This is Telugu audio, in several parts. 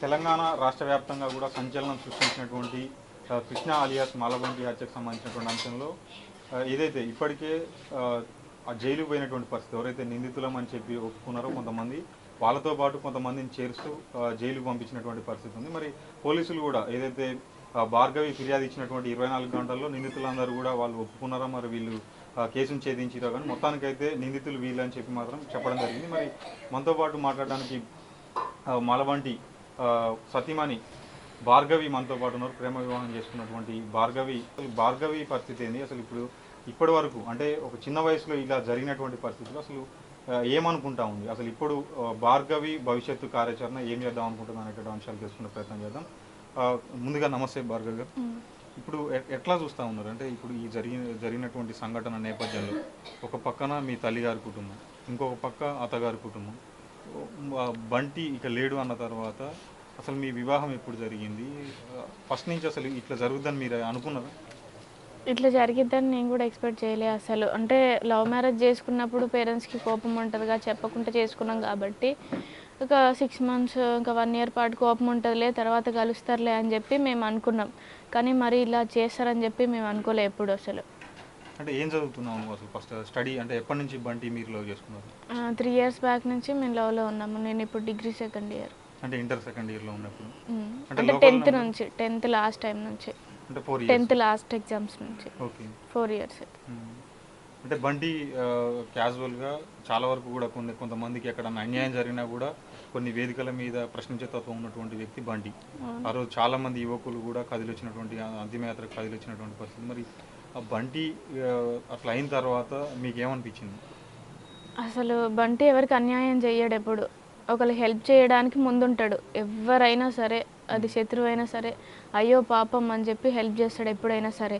తెలంగాణ రాష్ట్ర వ్యాప్తంగా కూడా సంచలనం సృష్టించినటువంటి కృష్ణ అలియాస్ మాలబంటి హత్యకు సంబంధించినటువంటి అంశంలో ఏదైతే ఇప్పటికే జైలు పోయినటువంటి పరిస్థితి ఎవరైతే నిందితులం అని చెప్పి ఒప్పుకున్నారో కొంతమంది వాళ్ళతో పాటు కొంతమందిని చేరుస్తూ జైలు జైలుకు పంపించినటువంటి పరిస్థితి ఉంది. మరి పోలీసులు కూడా ఏదైతే భార్గవి ఫిర్యాదు ఇచ్చినటువంటి ఇరవై నాలుగు గంటల్లో నిందితులందరూ కూడా వాళ్ళు ఒప్పుకున్నారా? మరి వీళ్ళు కేసును ఛేదించారో కానీ మొత్తానికైతే నిందితులు వీళ్ళు అని చెప్పి మాత్రం చెప్పడం జరిగింది. మరి మనతో పాటు మాట్లాడడానికి ఆ, మలబంటి సతీమణి భార్గవి మనతో పాటు ఉన్నారు. ప్రేమ వివాహం చేసుకున్నటువంటి భార్గవి. అసలు భార్గవి పరిస్థితి ఏంది? అసలు ఇప్పుడు ఇప్పటి వరకు అంటే ఒక చిన్న వయసులో ఇలా జరిగినటువంటి పరిస్థితులు అసలు ఏమనుకుంటా ఉంది? అసలు ఇప్పుడు భార్గవి భవిష్యత్తు కార్యాచరణ ఏం చేద్దాం అనుకుంటుంది అనేటువంటి అంశాలు తెలుసుకునే ప్రయత్నం చేద్దాం. ముందుగా నమస్తే భార్గవి గారు. ఇప్పుడు ఎట్లా చూస్తూ ఉన్నారు? అంటే ఇప్పుడు ఈ జరిగిన జరిగినటువంటి సంఘటన నేపథ్యంలో ఒక పక్కన మీ తల్లిగారి కుటుంబం ఇంకొక పక్క అత్తగారి కుటుంబం బంటి ఇక లేడు అన్న తర్వాత అసలు మీ వివాహం ఎప్పుడు జరిగింది? ఫస్ట్ నుంచి అసలు ఇట్లా జరుగుద్దని మీరు అనుకున్నారా? ఇట్లా జరిగిద్దని నేను కూడా ఎక్స్పెక్ట్ చేయలే అసలు. అంటే లవ్ మ్యారేజ్ చేసుకున్నప్పుడు పేరెంట్స్కి కోపం ఉంటుందిగా చెప్పకుండా చేసుకున్నాం కాబట్టి. ఒక సిక్స్ మంత్స్ ఇంకా వన్ ఇయర్ పాటు కోపం ఉంటుందిలే తర్వాత కలుస్తారులే అని చెప్పి మేము అనుకున్నాం. కానీ మరి ఇలా చేస్తారని చెప్పి మేము అనుకోలే ఎప్పుడు అసలు. అంటే ఏం చదువుతున్నావు నువ్వు అసలు ఫస్ట్? స్టడీ అంటే ఎప్పటి నుంచి బంటి మీరు లవ్ చేసుకున్నారు? త్రీ ఇయర్స్ బ్యాక్ నుంచి మేము లవ్లో ఉన్నాము. నేను ఇప్పుడు డిగ్రీ సెకండ్ ఇయర్ అంటే ఇంటర్ సెకండ్ ఇయర్లో ఉన్నప్పుడు? అంటే టెన్త్? నుంచి టెన్త్ లాస్ట్ టైం నుంచి. అంటే four years tenth last exams నుంచి. ఓకే. Four years. అంటే బంటి క్యాజువల్గా చాలా వరకు కూడా కొన్ని కొంతమందికి ఎక్కడన్నా అన్యాయం జరిగినా కూడా కొన్ని వేదికల మీద ప్రశ్నించే తత్వం ఉన్నటువంటి వ్యక్తి బంటి. ఆ రోజు చాలా మంది యువకులు కూడా కదిలొచ్చినటువంటి అంతిమయాత్రకు కదిలొచ్చినటువంటి పరిస్థితి. మరి బంటి అట్లా అయిన తర్వాత మీకు ఏమనిపించింది అసలు బంటి ఎవరికి అన్యాయం చేయడు ఎప్పుడు. ఒకరు హెల్ప్ చేయడానికి ముందుంటాడు. ఎవరైనా సరే అది శత్రువు అయినా సరే అయ్యో పాపం అని చెప్పి హెల్ప్ చేస్తాడు ఎప్పుడైనా సరే.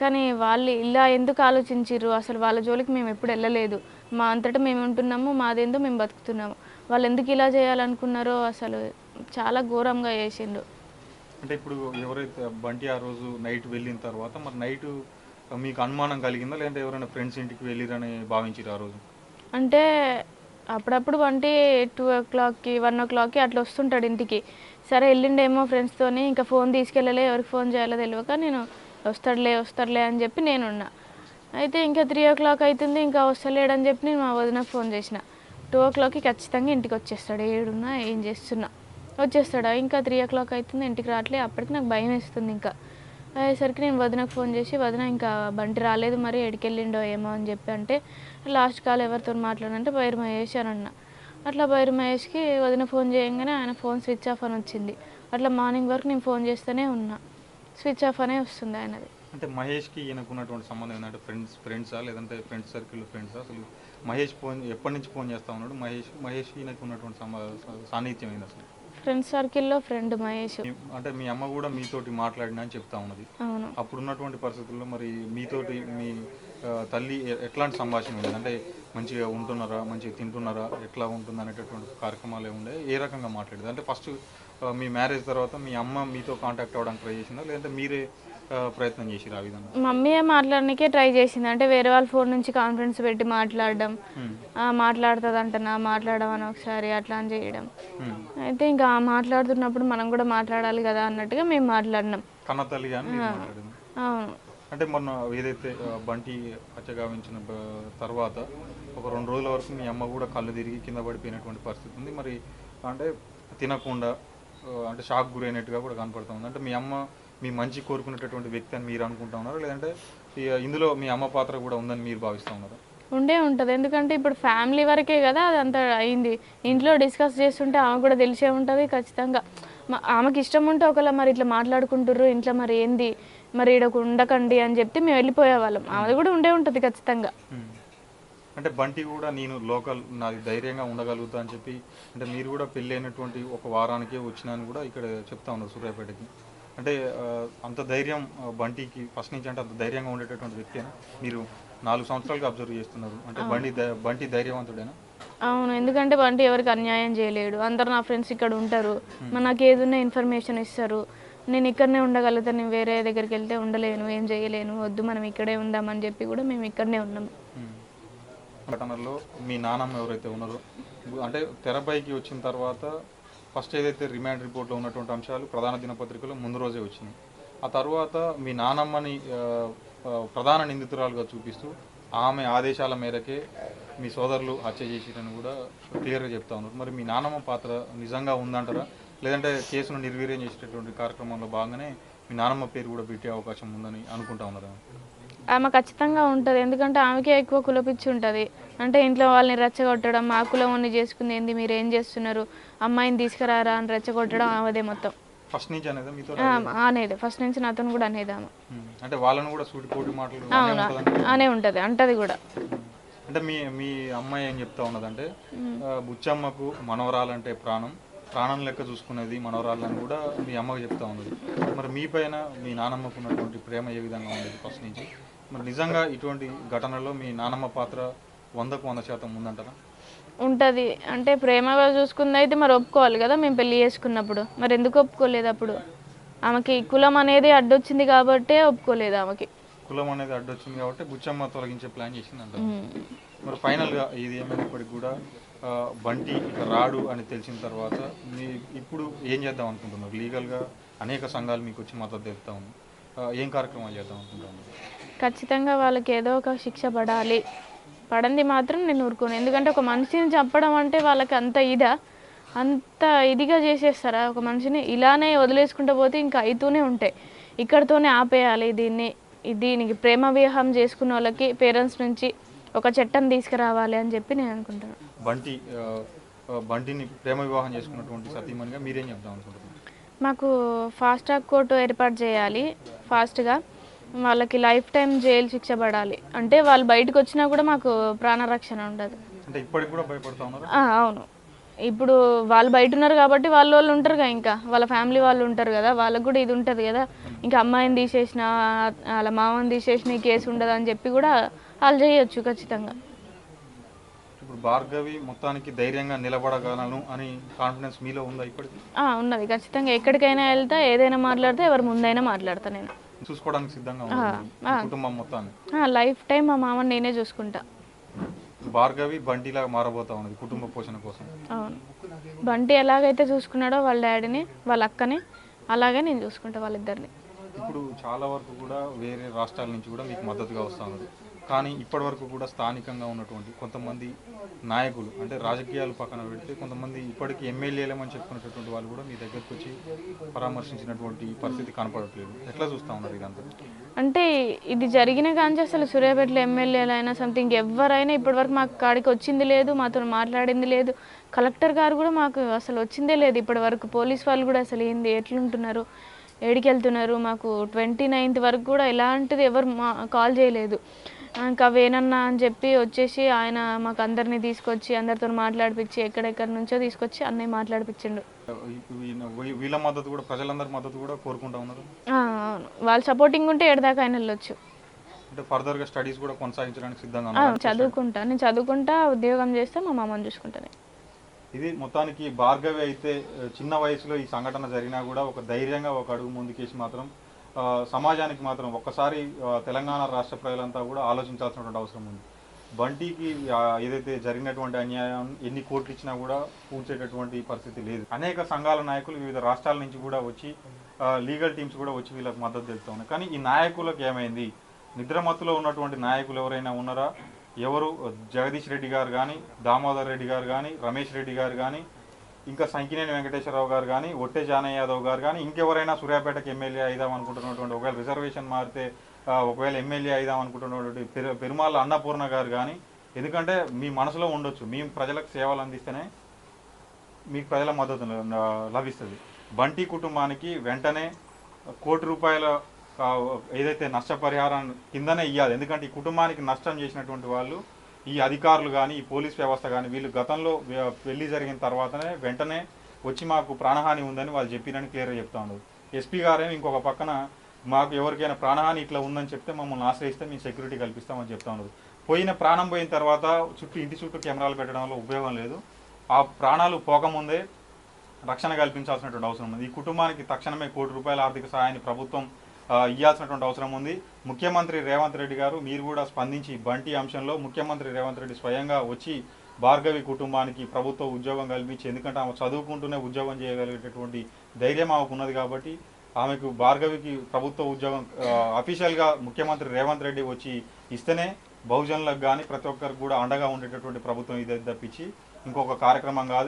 కానీ వాళ్ళు ఇలా ఎందుకు ఆలోచించిర్రు? అసలు వాళ్ళ జోలికి మేము ఎప్పుడు వెళ్ళలేదు. మా అంతటా మేము ఉంటున్నాము మాదేందో మేము బతుకుతున్నాము. వాళ్ళు ఎందుకు ఇలా చేయాలనుకున్నారో అసలు చాలా ఘోరంగా చేసిండు. అంటే ఇప్పుడు ఎవరైతే బంటి ఆ రోజు నైట్ వెళ్ళిన తర్వాత మరి నైట్ మీకు అనుమానం కలిగిందా? లేదంటే ఎవరైనా ఫ్రెండ్స్ ఇంటికి వెళ్ళిరని భావించారు ఆ రోజు? అంటే అప్పుడప్పుడు వంటి టూ ఓ క్లాక్కి వన్ ఓ క్లాక్కి అట్లా వస్తుంటాడు ఇంటికి. సరే వెళ్ళిండేమో ఫ్రెండ్స్తోని ఇంకా ఫోన్ తీసుకెళ్ళలే ఎవరికి ఫోన్ చేయాలో తెలియక నేను వస్తాడులే వస్తాడులే అని చెప్పి నేనున్నా. అయితే ఇంకా త్రీ ఓ క్లాక్ అవుతుంది ఇంకా వస్తలేడని చెప్పి నేను మా వదినకు ఫోన్ చేసిన. టూ ఓ క్లాక్కి ఖచ్చితంగా ఇంటికి వచ్చేస్తాడు. ఏడున్నా ఏం చేస్తున్నా? వచ్చేస్తాడా? ఇంకా త్రీ ఓ క్లాక్ అవుతుంది ఇంటికి రావట్లే. అప్పటికి నాకు భయం వేస్తుంది ఇంకా. అయ్యేసరికి నేను వదినకు ఫోన్ చేసి వదిన ఇంకా బంటి రాలేదు మరి ఎడికెళ్ళిండో ఏమో అని చెప్పి అంటే లాస్ట్ కాల్ ఎవరితో మాట్లాడంటే బైరు మహేష్ అని అన్న. అట్లా బైరు మహేష్కి వదిన ఫోన్ చేయగానే ఆయన ఫోన్ స్విచ్ ఆఫ్ అని వచ్చింది. అట్లా మార్నింగ్ వరకు నేను ఫోన్ చేస్తూనే ఉన్నా. స్విచ్ ఆఫ్ అనే వస్తుంది ఆయనది. అంటే మహేష్కి ఈయనకు ఉన్నటువంటి సంబంధం ఏంటంటే ఫ్రెండ్స్ ఫ్రెండ్సా లేదంటే ఫ్రెండ్స్ సర్కిల్ ఫ్రెండ్సా అసలు మహేష్ ఫోన్ ఎప్పటి నుంచి ఫోన్ చేస్తా ఉన్నాడు? మహేష్ మహేష్ ఈయనకు ఉన్నటువంటి సంబ సాన్నిహిత్యం ఏంది అసలు? ఫ్రెండ్స్ సర్కిల్లో ఫ్రెండ్ మహేష్. అంటే మీ అమ్మ కూడా మీతోటి మాట్లాడినా అని చెప్తా ఉన్నది. అవును. అప్పుడు ఉన్నటువంటి పరిస్థితుల్లో మరి మీతోటి మీ తల్లి ఎట్లాంటి సంభాషణ ఉండేది అంటే మంచిగా ఉంటున్నారా? మంచిగా తింటున్నారా? ఎట్లా ఉంటుంది అనేటటువంటి కార్యక్రమాలు ఏముండే ఏ రకంగా మాట్లాడేది? అంటే ఫస్ట్ మీ మ్యారేజ్ తర్వాత మీ అమ్మ మీతో కాంటాక్ట్ అవ్వడానికి ట్రై చేసిందా? లేదంటే మీరే ప్రయత్నం చేసిరా ఆ విధంగా? మమ్మీ మాట్లాడడానికే ట్రై చేసింది. అంటే వేరే వాళ్ళ ఫోన్ నుంచి కాన్ఫరెన్స్ పెట్టి మాట్లాడడం మాట్లాడుతుంది అంటనా మాట్లాడమని ఒకసారి అట్లా అని చేయడం. అయితే ఇంకా మాట్లాడుతున్నప్పుడు మనం కూడా మాట్లాడాలి కదా అన్నట్టుగా మేము మాట్లాడినాం. కన్న తల్లి కానీ అవును. అంటే మొన్న ఏదైతే బంటి హత్య గావించిన బ- తర్వాత ఒక రెండు రోజుల వరకు మీ అమ్మ కూడా కళ్ళు తిరిగి కింద పడిపోయినటువంటి పరిస్థితి ఉంది. మరి అంటే తినకుండా అంటే షాక్ గురైనట్టుగా కూడా కనపడుతూ ఉంది. అంటే మీ అమ్మ మీ మంచి కోరుకునేటటువంటి వ్యక్తి అని మీరు అనుకుంటా ఉన్నారా? లేదంటే ఇందులో మీ అమ్మ పాత్ర కూడా ఉందని మీరు భావిస్తూ ఉన్నారా? ఉండే ఉంటుంది. ఎందుకంటే ఇప్పుడు ఫ్యామిలీ వరకే కదా అదంతా అయింది. ఇంట్లో డిస్కస్ చేస్తుంటే ఆమె కూడా తెలిసే ఉంటుంది ఖచ్చితంగా. ఆమెకి ఇష్టం ఉంటే ఒకవేళ మరి ఇట్లా మాట్లాడుకుంటుర్రు ఇంట్లో మరి ఏంది మరి ఈడ ఉండకండి అని చెప్తే మేము వెళ్ళిపోయేవాళ్ళం ఆమెది కూడా ఉండే ఉంటుంది ఖచ్చితంగా. అంటే బంటి కూడా నేను లోకల్ నాది ధైర్యంగా ఉండగలుగుతా అని చెప్పి అంటే మీరు కూడా పెళ్ళి అయినటువంటి ఒక వారానికే వచ్చినాను కూడా ఇక్కడ చెప్తా ఉన్నారు సూర్యాపేటకి అంటే అంత ధైర్యం బంటికి ఫస్ట్ నుంచి అంటే అంత ధైర్యంగా ఉండేటటువంటి వ్యక్తి మీరు నాలుగు సంవత్సరాలుగా అబ్జర్వ్ చేస్తున్నారు. అంటే బండి బంటి ధైర్యవంతుడేనా? అవును. ఎందుకంటే బంటి ఎవరికి అన్యాయం చేయలేడు. అందరు నా ఫ్రెండ్స్ ఇక్కడ ఉంటారు. నాకు ఏదున్నా ఇన్ఫర్మేషన్ ఇస్తారు. నేను ఇక్కడనే ఉండగలుగుతా. నేను వేరే దగ్గరికి వెళ్తే ఉండలేను. ఏం చేయలేను. వద్దు మనం ఇక్కడే ఉందామని చెప్పి కూడా మేము ఇక్కడనే ఉన్నాం. ఘటనలో మీ నానమ్మ ఎవరైతే ఉన్నారో అంటే తెరపైకి వచ్చిన తర్వాత ఫస్ట్ ఏదైతే రిమాండ్ రిపోర్ట్లో ఉన్నటువంటి అంశాలు ప్రధాన దినపత్రికలో ముందు రోజే వచ్చింది ఆ తర్వాత మీ నానమ్మని ప్రధాన నిందితురాలుగా చూపిస్తూ ఆమె ఆదేశాల మేరకే మీ సోదరులు హత్య చేసిరని కూడా క్లియర్గా చెప్తా ఉన్నారు. మరి మీ నానమ్మ పాత్ర నిజంగా ఉందంటారా? లేదంటే కేసును నిర్వీర్యం చేసేటటువంటి కార్యక్రమంలో భాగంగానే మీ నానమ్మ పేరు కూడా పెట్టే అవకాశం ఉందని అనుకుంటా ఉన్నారా? ఆమె ఖచ్చితంగా ఉంటుంది. ఎందుకంటే ఆమెకే ఎక్కువ కులపిచ్చి ఉంటుంది. అంటే ఇంట్లో వాళ్ళని రెచ్చగొట్టడం మా కులం చేసుకుంది ఏంది మీరు ఏం చేస్తున్నారు? అమ్మాయిని తీసుకురారా అని రెచ్చగొట్టడం ఆమెదే మొత్తం. ఫస్ట్ నుంచి అనేది మీతో ఆ, అనేది ఫస్ట్ నుంచి నాతో కూడా అనేది ఆమె. అంటే వాళ్ళను కూడా సూటిపోటి మాటలు అనే అవును ఉంటుందని అనే ఉంటుంది. అంటది కూడా. అంటే మీ మీ అమ్మాయి ఏం చెప్తా ఉన్నదంటే ఆ, బుచ్చమ్మకు మనవరాలంటే ప్రాణం. ప్రాణం లెక్క చూసుకునేది మనవరాలని కూడా మీ అమ్మకి చెప్తా ఉన్నది. మరి మీ పైన మీ నానమ్మకు ఉన్నటువంటి ప్రేమ ఏ విధంగా ఉండేది ఫస్ట్ నుంచి? మరి నిజంగా ఇటువంటి ఘటనలో మీ నానమ్మ పాత్ర వందకు వంద శాతం ఉందంటారా? ఉంటుంది. అంటే ప్రేమగా చూసుకుంది అయితే మరి ఒప్పుకోవాలి కదా మేము పెళ్ళి చేసుకున్నప్పుడు. మరి ఎందుకు ఒప్పుకోలేదు అప్పుడు? ఆమెకి కులం అనేది అడ్డొచ్చింది కాబట్టే ఒప్పుకోలేదు ఆమెకి. కులం అనేది అడ్డొచ్చింది కాబట్టి బుచ్చమ్మ తొలగించే ప్లాన్ చేసిందంట. మరి ఫైనల్గా ఇది ఏమైనప్పటికీ కూడా బంటి ఇక రాడు అని తెలిసిన తర్వాత మీ ఇప్పుడు ఏం చేద్దాం అనుకుంటున్నారు? లీగల్గా అనేక సంఘాలు మీకు వచ్చి మద్దతు తెలుపుతా ఉంది ఏం కార్యక్రమాలు చేద్దాం అనుకుంటున్నారు? ఖచ్చితంగా వాళ్ళకి ఏదో ఒక శిక్ష పడాలి. పడంది మాత్రం నేను ఊరుకోను. ఎందుకంటే ఒక మనిషిని చంపడం అంటే వాళ్ళకి అంత ఇదా? అంత ఇదిగా చేసేస్తారా? ఒక మనిషిని ఇలానే వదిలేసుకుంటూ పోతే ఇంకా అవుతూనే ఉంటాయి. ఇక్కడితోనే ఆపేయాలి దీన్ని. దీనికి ప్రేమ వివాహం చేసుకున్న వాళ్ళకి పేరెంట్స్ నుంచి ఒక చట్టం తీసుకురావాలి అని చెప్పి నేను అనుకుంటున్నాను బంటి బంటిని ప్రేమ వివాహం చేసుకున్నటువంటి సతీమణిగా మీరేం చెప్దాం అనుకుంటున్నారు? మాకు ఫాస్ట్ ట్రాక్ కోర్టు ఏర్పాటు చేయాలి ఫాస్ట్గా. వాళ్ళకి లైఫ్ టైం జైలు శిక్ష పడాలి. అంటే వాళ్ళు బయటకు వచ్చినా కూడా మాకు ప్రాణరక్షణ ఉండదు. అంటే ఇప్పటికి కూడా భయపడతా ఉన్నారు? ఆ, అవును. ఇప్పుడు వాళ్ళు బయట ఉన్నారు కాబట్టి వాళ్ళ వాళ్ళు ఉంటారు కదా ఇంకా. వాళ్ళ ఫ్యామిలీ వాళ్ళు ఉంటారు కదా. వాళ్ళకు కూడా ఇది ఉంటుంది కదా. ఇంకా అమ్మాయిని తీసేసిన వాళ్ళ మామని తీసేసిన కేసు ఉండదు అని చెప్పి కూడా వాళ్ళు చేయొచ్చు ఖచ్చితంగా. ఇప్పుడు భార్గవి మొత్తానికి ధైర్యంగా నిలబడగలను అని కాన్ఫిడెన్స్ మీలో ఉందా ఇప్పటికి? ఉన్నది. ఖచ్చితంగా ఎక్కడికైనా వెళ్తా ఏదైనా మాట్లాడితే ఎవరి ముందైనా మాట్లాడతా నేను. చూసుకోవడానికి సిద్ధంగా ఉంది కుటుంబం మొత్తాన్ని. లైఫ్ టైం మా మామని నేనే చూసుకుంటా. భార్గవి బంటిలాగా మారబోతా ఉన్నది కుటుంబ పోషణ కోసం. అవును. బంటి ఎలాగైతే చూసుకున్నాడో వాళ్ళ డాడీని వాళ్ళ అక్కని అలాగే నేను చూసుకుంటా వాళ్ళిద్దరిని. ఇప్పుడు చాలా వరకు కూడా వేరే రాష్ట్రాల నుంచి కూడా మీకు మద్దతుగా వస్తూ ఉన్నది. కానీ ఇప్పటివరకు కూడా స్థానికంగా ఉన్నటువంటి కొంతమంది నాయకులు అంటే రాజకీయాలు పక్కన పెడితే కొంతమంది ఇప్పటికీ ఎమ్మెల్యేలమని చెప్పుకునేటటువంటి వాళ్ళు కూడా మీ దగ్గరకు వచ్చి పరామర్శించినటువంటి పరిస్థితి కనపడట్లేదు. ఎట్లా చూస్తూ ఉన్నారు ఇదంతా? అంటే ఇది జరిగిన కానీ అసలు సూర్యాపేటలో ఎమ్మెల్యేలైనా సంథింగ్ ఎవరైనా ఇప్పటివరకు మాకు కాడికి వచ్చింది లేదు మాతో మాట్లాడింది లేదు. కలెక్టర్ గారు కూడా మాకు అసలు వచ్చిందే లేదు ఇప్పటివరకు. పోలీస్ వాళ్ళు కూడా అసలు ఏంది ఎట్లుంటున్నారు ఏడికి వెళ్తున్నారు మాకు ట్వంటీ నైన్త్ వరకు కూడా ఎలాంటిది ఎవరు మా కాల్ చేయలేదు. ఇంకా వేనన్నా అని చెప్పి వచ్చేసి ఆయన మాకు అందరినీ తీసుకొచ్చి అందరితో మాట్లాడిపించి ఎక్కడెక్కడి నుంచో తీసుకొచ్చి అన్నయ్య మాట్లాడిపించిండు వీళ్ళ మద్దతు కూడా ప్రజలందరి మద్దతు కూడా కోరుకుంటా ఉన్నారు? అవును. వాళ్ళు సపోర్టింగ్ ఉంటే ఎడదాకా ఆయన వెళ్ళొచ్చు. అంటే ఫర్దర్గా స్టడీస్ కూడా కొనసాగించడానికి సిద్ధంగా చదువుకుంటా. నేను చదువుకుంటా ఉద్యోగం చేస్తే మా మామని చూసుకుంటాను. ఇది మొత్తానికి భార్గవి అయితే చిన్న వయసులో ఈ సంఘటన జరిగినా కూడా ఒక ధైర్యంగా ఒక అడుగు ముందుకేసి మాత్రం సమాజానికి మాత్రం ఒక్కసారి తెలంగాణ రాష్ట్ర ప్రజలంతా కూడా ఆలోచించాల్సినటువంటి అవసరం ఉంది. బంటికి ఏదైతే జరిగినటువంటి అన్యాయం ఎన్ని కోట్లు ఇచ్చినా కూడా పూడ్చేటటువంటి పరిస్థితి లేదు. అనేక సంఘాల నాయకులు వివిధ రాష్ట్రాల నుంచి కూడా వచ్చి లీగల్ టీమ్స్ కూడా వచ్చి వీళ్ళకి మద్దతు తెలుపుతా ఉన్నాయి కానీ ఈ నాయకులకు ఏమైంది? నిద్రమత్తులో ఉన్నటువంటి నాయకులు ఎవరైనా ఉన్నారా? ఎవరు? జగదీష్ రెడ్డి గారు కానీ దామోదర్ రెడ్డి గారు కానీ రమేష్ రెడ్డి గారు కానీ ఇంకా సంకినేని వెంకటేశ్వరరావు గారు కానీ ఒట్టే జానయ్య యాదవ్ గారు కానీ ఇంకెవరైనా సూర్యాపేటకి ఎమ్మెల్యే అయిదాం అనుకుంటున్నటువంటి ఒకవేళ రిజర్వేషన్ మారితే ఒకవేళ ఎమ్మెల్యే అయిదాం అనుకుంటున్నటువంటి పెరు పెరుమాళ్ళ అన్నపూర్ణ గారు కానీ ఎందుకంటే మీ మనసులో ఉండొచ్చు మేము ప్రజలకు సేవలు అందిస్తేనే మీకు ప్రజల మద్దతు లభిస్తుంది. బంటి కుటుంబానికి వెంటనే కోటి రూపాయల ఏదైతే నష్టపరిహారం కిందనే ఇవ్వాలి ఎందుకంటే ఈ కుటుంబానికి నష్టం చేసినటువంటి వాళ్ళు ఈ అధికారులు కానీ ఈ పోలీస్ వ్యవస్థ కానీ వీళ్ళు గతంలో పెళ్ళి జరిగిన తర్వాతనే వెంటనే వచ్చి మాకు ప్రాణహాని ఉందని వాళ్ళు చెప్పిరని క్లియర్గా చెప్తాను ఎస్పీ గారేమో ఇంకొక పక్కన మాకు ఎవరికైనా ప్రాణహాని ఇట్లా ఉందని చెప్తే మమ్మల్ని ఆశ్రయిస్తే మేము సెక్యూరిటీ కల్పిస్తామని చెప్తాను పోయిన ప్రాణం పోయిన తర్వాత చుట్టూ ఇంటి చుట్టూ కెమెరాలు పెట్టడం వల్ల ఉపయోగం లేదు. ఆ ప్రాణాలు పోకముందే రక్షణ కల్పించాల్సినటువంటి అవసరం ఉంది. ఈ కుటుంబానికి తక్షణమే కోటి రూపాయల ఆర్థిక సహాయాన్ని ప్రభుత్వం ఇవ్వాల్సినటువంటి అవసరం ఉంది. ముఖ్యమంత్రి రేవంత్ రెడ్డి గారు మీరు కూడా స్పందించి బంటి అంశంలో ముఖ్యమంత్రి రేవంత్ రెడ్డి స్వయంగా వచ్చి భార్గవి కుటుంబానికి ప్రభుత్వ ఉద్యోగం కల్పించి ఎందుకంటే ఆమె చదువుకుంటూనే ఉద్యోగం చేయగలిగేటటువంటి ధైర్యం ఆమెకు ఉన్నది కాబట్టి ఆమెకు భార్గవికి ప్రభుత్వ ఉద్యోగం అఫీషియల్గా ముఖ్యమంత్రి రేవంత్ రెడ్డి వచ్చి ఇస్తేనే బహుజనులకు కానీ ప్రతి ఒక్కరికి కూడా అండగా ఉండేటటువంటి ప్రభుత్వం ఇదే తప్పించి ఇంకొక కార్యక్రమం కాదు.